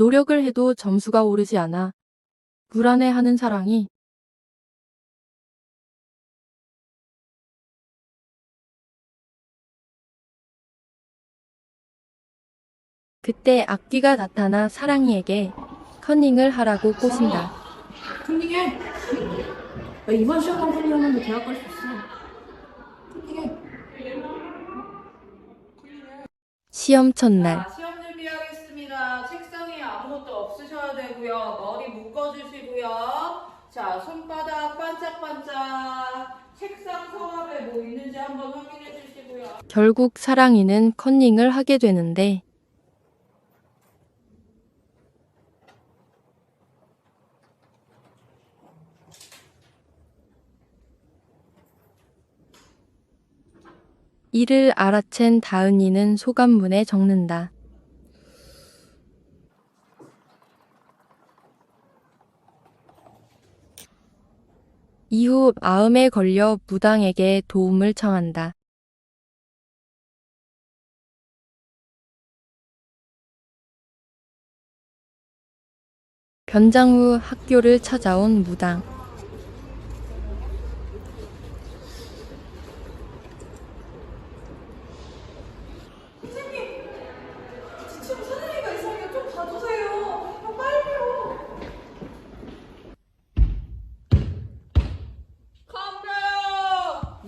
노력을 해도 점수가 오르지 않아 불안해하는 사랑이 그때 악귀가 나타나 사랑이에게 커닝을 하라고 꼬신다. 컨닝해. 야, 이만 시험만 컨닝하면 대학 갈 수 있어. 컨닝해. 시험 첫날 자, 시험 준비하겠습니다. 책상에 아무것도 없으셔야 되고요. 머리 묶어주시고요. 자, 손바닥 반짝반짝. 책상 서랍에 뭐 있는지 한번 확인해 주시고요. 결국 사랑이는 컨닝을 하게 되는데 이를 알아챈 다은이는 소감문에 적는다. 이후 마음에 걸려 무당에게 도움을 청한다. 변장 후 학교를 찾아온 무당. 지금 선생님가 이상해요. 좀 봐주세요. 아, 빨리요. 컴퓨!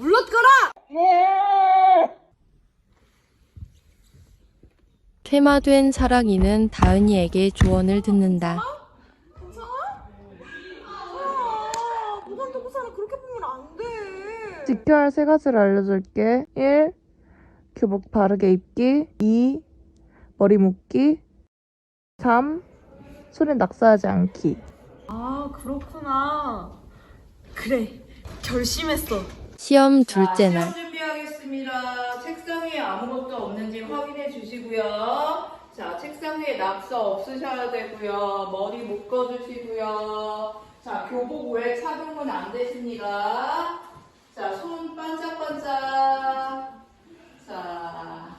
물러가라! 퇴마된 사랑이는 다은이에게 조언을 듣는다. 아. 지켜야 할 세 가지를 알려줄게. 1. 교복 바르게 입기. 2. 머리 묶기. 3. 손에 낙서하지 않기. 아, 그렇구나. 그래, 결심했어. 시험 자, 둘째 날. 주시고요. 자, 책상 위에 낙서 없으셔야 되고요. 머리 묶어주시고요. 자, 교복 외 착용은 안 되십니다. 자, 손 반짝반짝. 자,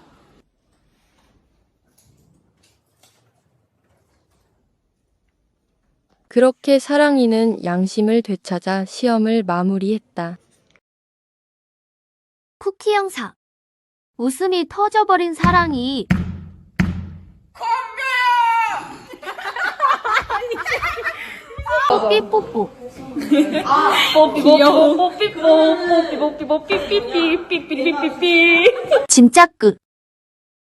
그렇게 사랑이는 양심을 되찾아 시험을 마무리했다. 쿠키 영상. 웃음이 터져버린 사랑이. 뽀삐 뽀뽀. 귀여워. 뽀삐뽀, 뽀삐뽀삐, 뽀 삐삐삐, 삐삐삐삐삐. 짐짝 끝